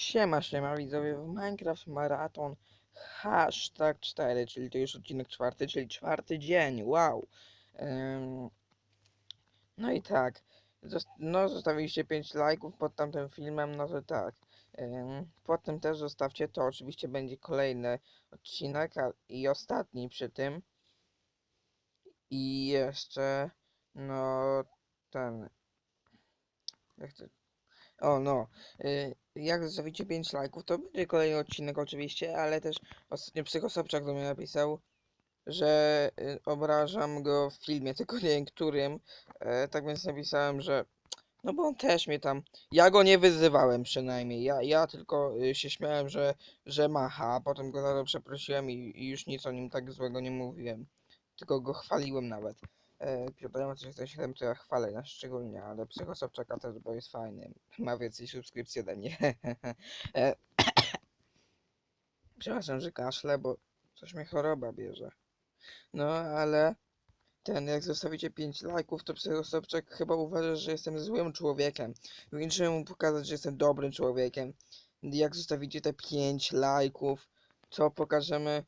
Siema, siema widzowie, w Minecraft Maraton hashtag 4, czyli to już odcinek czwarty, czyli czwarty dzień, wow. Ym, no i tak, zos- no zostawiliście 5 lajków pod tamtym filmem, no to tak. Ym, potem też zostawcie to, oczywiście będzie kolejny odcinek i ostatni przy tym. I jeszcze, no, ten, jak to, o no, y, jak zostawicie 5 lajków, to będzie kolejny odcinek oczywiście, ale też ostatnio Psychosobczak do mnie napisał, że y, obrażam go w filmie, tylko nie wiem którym, e, tak więc napisałem, że no bo on też mnie tam, ja go nie wyzywałem przynajmniej, ja, ja tylko y, się śmiałem, że, że macha, a potem go za to przeprosiłem i, i już nic o nim tak złego nie mówiłem, tylko go chwaliłem nawet. E, Piotrem 307 to ja chwalę na szczególnie, ale Psychosobczaka też, bo jest fajny. Ma więcej subskrypcji ode mnie. E, Przepraszam, że kaszlę, bo coś mnie choroba bierze. No, ale ten, jak zostawicie 5 lajków, to Psychosobczak chyba uważa, że jestem złym człowiekiem. Muszę mu pokazać, że jestem dobrym człowiekiem. Jak zostawicie te 5 lajków, to pokażemy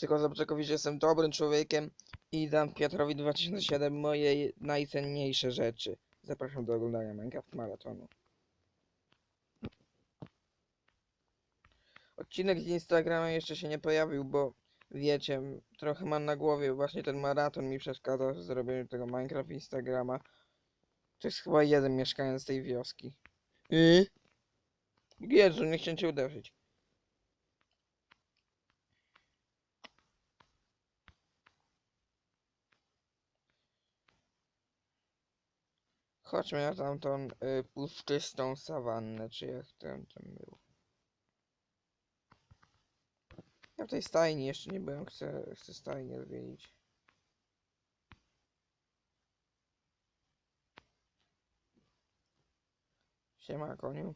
Psychosobczakowi, że jestem dobrym człowiekiem i dam Piotrowi 2007 moje najcenniejsze rzeczy. Zapraszam do oglądania Minecraft Maratonu. Odcinek z Instagrama jeszcze się nie pojawił, bo wiecie, trochę mam na głowie, właśnie ten maraton mi przeszkadza w zrobieniu tego Minecraft Instagrama. To jest chyba jeden mieszkaniec tej wioski. I? Jezu, nie chciałem cię uderzyć. Chodźmy na tamtą y, puszczystą sawannę, czy jak tam, tam było. Ja w tej stajni jeszcze nie byłem, chcę, chcę stajnię odwiedzić. Siema koniu.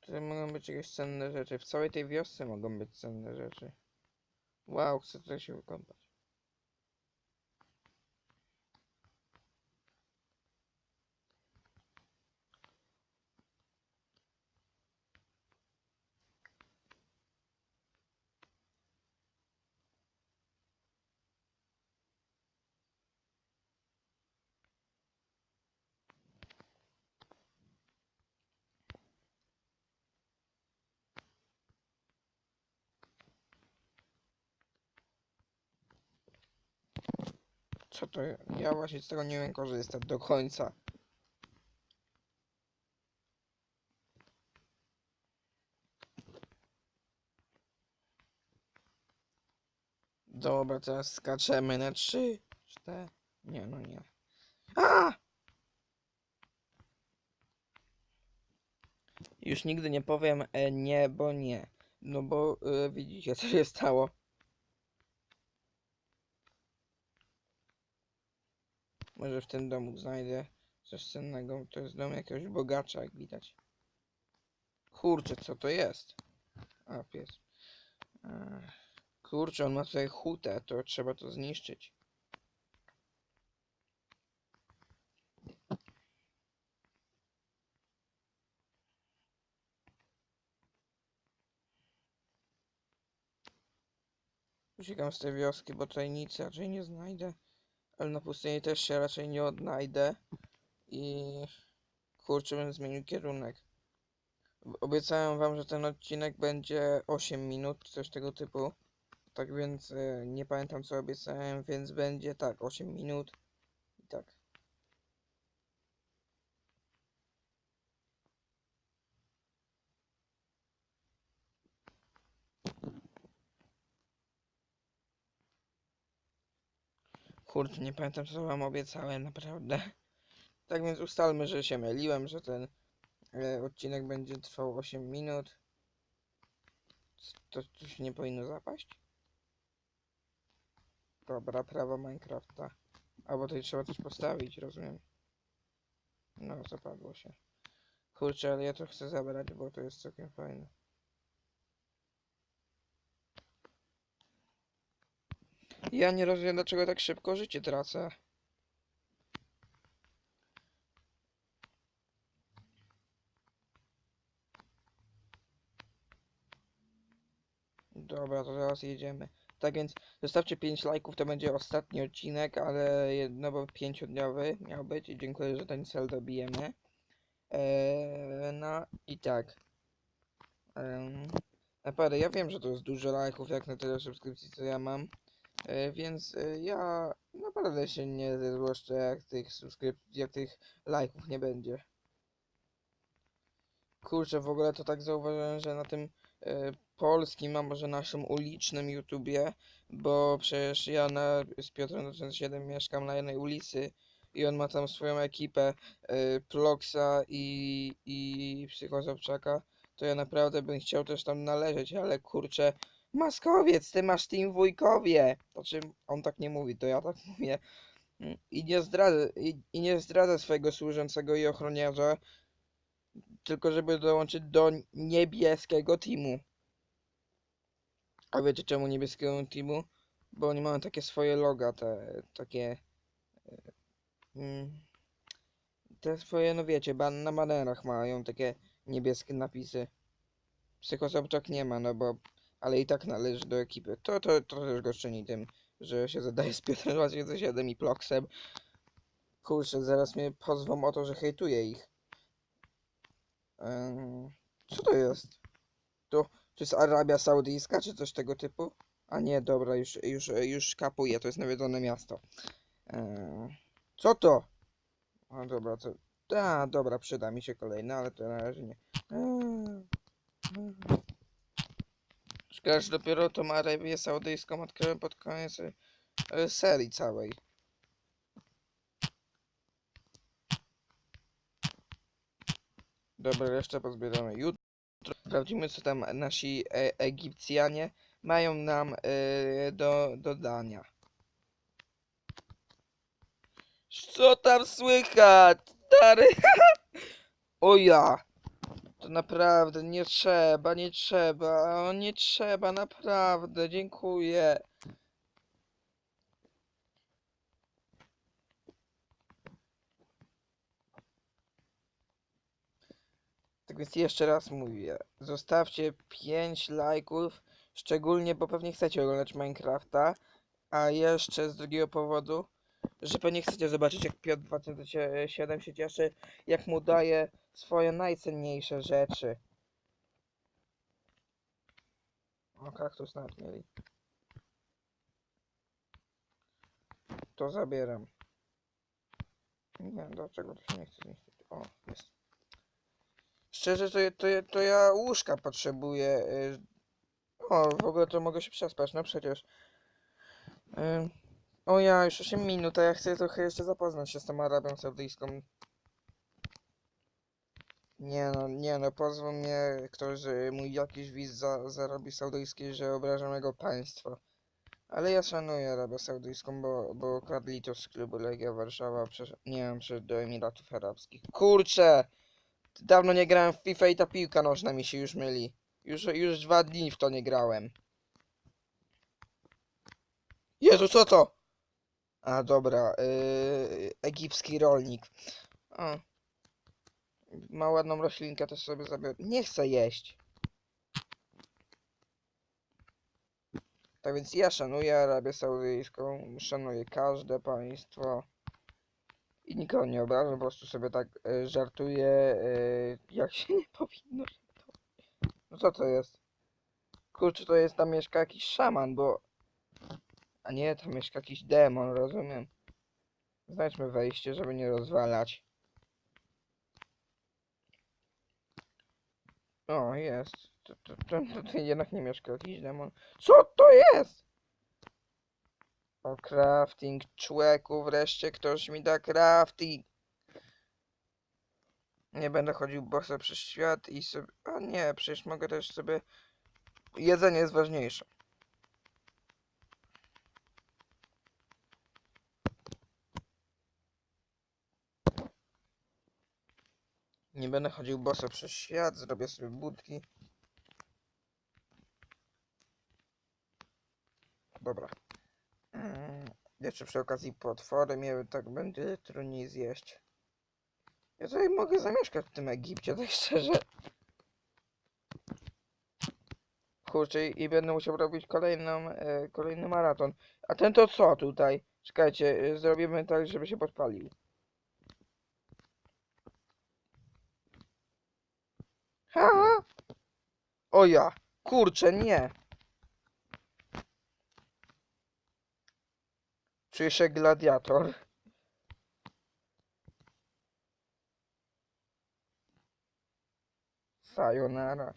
Tutaj mogą być jakieś cenne rzeczy. W całej tej wiosce mogą być cenne rzeczy. Wow, chcę tutaj się wykąpać. Co to? Ja właśnie z tego nie wiem korzystać do końca. Dobra, teraz skaczemy na trzy, cztery. Nie, no nie. A! Już nigdy nie powiem e, nie, bo nie. No bo e, widzicie, co się stało. Może w tym domu znajdę coś cennego. To jest dom jakiegoś bogacza, jak widać. Kurczę, co to jest? A, pies. Ech, Kurczę, on ma tutaj hutę, to trzeba to zniszczyć. Uciekam z tej wioski, bo tutaj nic raczej nie znajdę. Ale na pustyni też się raczej nie odnajdę. I kurczę, bym zmienił kierunek. Obiecałem wam, że ten odcinek będzie 8 minut, coś tego typu. Tak więc e, nie pamiętam co obiecałem, więc będzie tak, 8 minut. I tak. Kurczę, nie pamiętam co wam obiecałem, naprawdę. Tak więc ustalmy, że się myliłem, że ten e, odcinek będzie trwał 8 minut. To coś nie powinno zapaść? Dobra, prawo Minecrafta. Albo tutaj trzeba coś postawić, rozumiem. No, zapadło się. Kurczę, ale ja to chcę zabrać, bo to jest całkiem fajne. Ja nie rozumiem, dlaczego tak szybko życie tracę. Dobra, to teraz jedziemy. Tak więc zostawcie 5 lajków, to będzie ostatni odcinek, ale no bo 5-dniowy miał być i dziękuję, że ten cel dobijemy. Eee, no i tak. Eee, naprawdę, ja wiem, że to jest dużo lajków, jak na tyle subskrypcji, co ja mam. E, więc e, ja naprawdę się nie złoszczę, jak tych subskrypcji, jak tych lajków nie będzie. Kurczę, w ogóle to tak zauważyłem, że na tym e, polskim, a może naszym ulicznym YouTubie, bo przecież ja na, z Piotrem 2007 mieszkam na jednej ulicy i on ma tam swoją ekipę e, Ploxa i, i Psychozobczaka, to ja naprawdę bym chciał też tam należeć, ale kurczę, Maskowiec, ty masz Team Wujkowie! Znaczy, on tak nie mówi, to ja tak mówię. Mm, I nie zdradzę, i, i nie zdradzę swojego służącego i ochroniarza, tylko żeby dołączyć do niebieskiego teamu. A wiecie czemu niebieskiego teamu? Bo oni mają takie swoje loga, te takie... e, mm, Te swoje, no wiecie, ban na banerach mają takie niebieskie napisy. Psychosobczak nie ma, no bo... Ale i tak należy do ekipy. To, to, to też go czyni tym, że się zadaje z Piotrem 2007 i Ploxem. Kurczę, zaraz mnie pozwą o to, że hejtuję ich. Em, co to jest? To, to jest Arabia Saudyjska, czy coś tego typu? A nie, dobra, już, już, już kapuję, to jest nawiedzone miasto. Em, co to? A dobra, to... A, dobra, przyda mi się kolejne, ale to na razie nie. Em. Szkoda, dopiero tą Arabię Saudyjską odkryłem pod koniec e, e, serii całej. Dobra, jeszcze pozbieramy jutro. Sprawdzimy, co tam nasi e Egipcjanie mają nam e, do dodania. Co tam słychać, stary? o ja! To naprawdę nie trzeba, nie trzeba, nie trzeba, naprawdę, dziękuję. Tak więc jeszcze raz mówię, zostawcie 5 lajków, szczególnie, bo pewnie chcecie oglądać Minecrafta, a jeszcze z drugiego powodu, że pewnie chcecie zobaczyć jak Piotr 2007 się cieszy, jak mu daje swoje najcenniejsze rzeczy. O, kaktus nawet mieli. To zabieram. Nie, dlaczego to się nie chce zniszczyć? O, jest. Szczerze, to, to, to ja łóżka potrzebuję. y. O, w ogóle to mogę się przespać, no przecież. Ym, O ja, już 8 minut, a ja chcę trochę jeszcze zapoznać się z tą Arabią Saudyjską. Nie no, nie no, pozwól mnie ktoś, że mój jakiś widz za, z Arabii Saudyjskiej, że obrażam jego państwo. Ale ja szanuję Arabię Saudyjską, bo, bo kradli to z klubu Legia Warszawa, przesz- nie wiem, przecież do Emiratów Arabskich. Kurczę! Dawno nie grałem w FIFA i ta piłka nożna mi się już myli. Już, już dwa dni w to nie grałem. Jezu, co to? A dobra, yy, egipski rolnik. O. Ma ładną roślinkę, też sobie zabiorę. Nie chcę jeść. Tak więc ja szanuję Arabię Saudyjską, szanuję każde państwo. I nikogo nie obrażam, po prostu sobie tak e, żartuję, e, jak się nie powinno żartować. No co to jest? Kurczę, to jest, tam mieszka jakiś szaman, bo... Nie, tam mieszka jakiś demon, rozumiem. Znajdźmy wejście, żeby nie rozwalać. O, jest. To, jednak nie mieszka jakiś demon. Co to jest? O, crafting, człeku, wreszcie ktoś mi da crafting. Nie będę chodził boso przez świat i sobie... A nie, przecież mogę też sobie... Jedzenie jest ważniejsze. Nie będę chodził boso przez świat, zrobię sobie budki. Dobra. Mm, Jeszcze przy okazji potwory mnie tak będzie trudniej zjeść. Ja tutaj mogę zamieszkać w tym Egipcie, tak szczerze. Kurczę, i będę musiał robić kolejną, e, kolejny maraton. A ten to co tutaj? Czekajcie, e, zrobimy tak, żeby się podpalił. Ha! O ja! Kurczę, nie! Czuję się gladiator. Sayonara.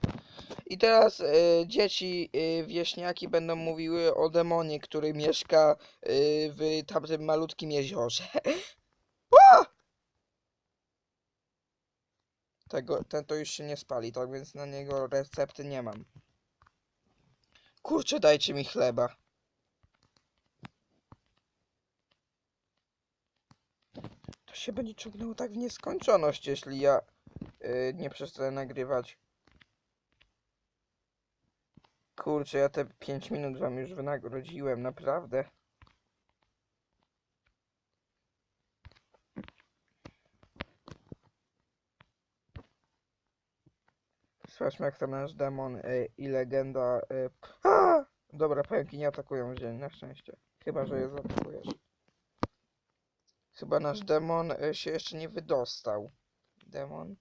I teraz e, dzieci e, wieśniaki będą mówiły o demonie, który mieszka e, w tamtym malutkim jeziorze. Tego, ten to już się nie spali, tak więc na niego recepty nie mam. Kurczę, dajcie mi chleba. To się będzie ciągnęło tak w nieskończoność, jeśli ja e, nie przestanę nagrywać. Kurczę, ja te 5 minut wam już wynagrodziłem, naprawdę. Sprawdźmy jak tam nasz demon y, i legenda... Y! Dobra, pająki nie atakują dzień, na szczęście. Chyba, że je zaatakujesz. Chyba nasz demon y, się jeszcze nie wydostał. Demon.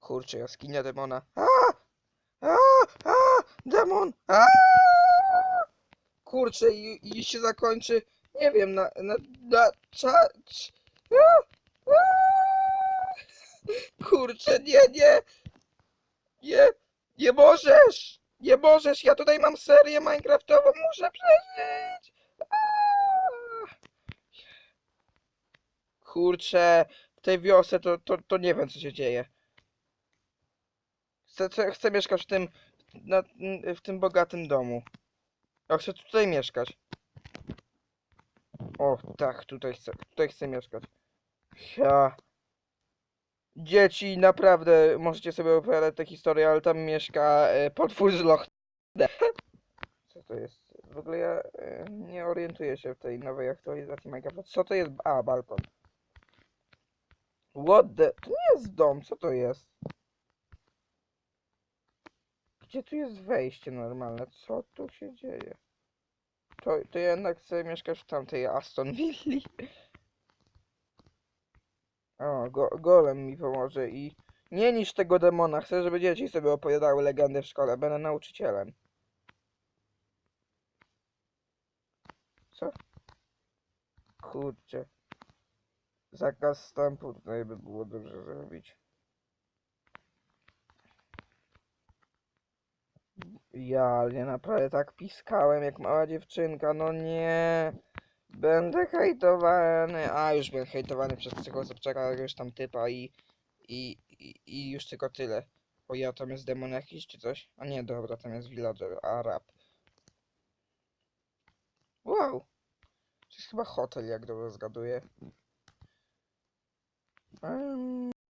Kurczę, jaskinia demona. A! A! A! Demon! A! Kurczę, i, i się zakończy, nie wiem, na, na, na cza, cz! A! Kurczę, nie, nie! Nie, nie możesz! Nie możesz, ja tutaj mam serię Minecraftową, muszę przeżyć! Kurczę, w tej wiosce to, to, to nie wiem co się dzieje. Chcę, chcę mieszkać w tym, na, w tym bogatym domu. Ja chcę tutaj mieszkać. O, tak, tutaj chcę, tutaj chcę mieszkać. Ja. Dzieci, naprawdę, możecie sobie opowiadać te historie, ale tam mieszka e, potwór z Loch. Co to jest? W ogóle ja e, nie orientuję się w tej nowej aktualizacji Minecrafta. Co to jest? A, balkon. What the... To nie jest dom, co to jest? Gdzie tu jest wejście normalne? Co tu się dzieje? To, to jednak chcę mieszkać w tamtej Aston Villa. O, go, golem mi pomoże i... Nie niż tego demona, chcę, żeby dzieci sobie opowiadały legendy w szkole, będę nauczycielem. Co? Kurczę. Zakaz wstępu tutaj by było dobrze zrobić. Ja, ale naprawdę tak piskałem jak mała dziewczynka, no nie. Będę hejtowany. A, już byłem hejtowany przez psychozapczaka, jakiegoś tam typa i, i, i, i już tylko tyle. O ja, tam jest demon jakiś czy coś? A nie, dobra, tam jest villager, Arab. Wow. To jest chyba hotel, jak dobrze zgaduję. Em,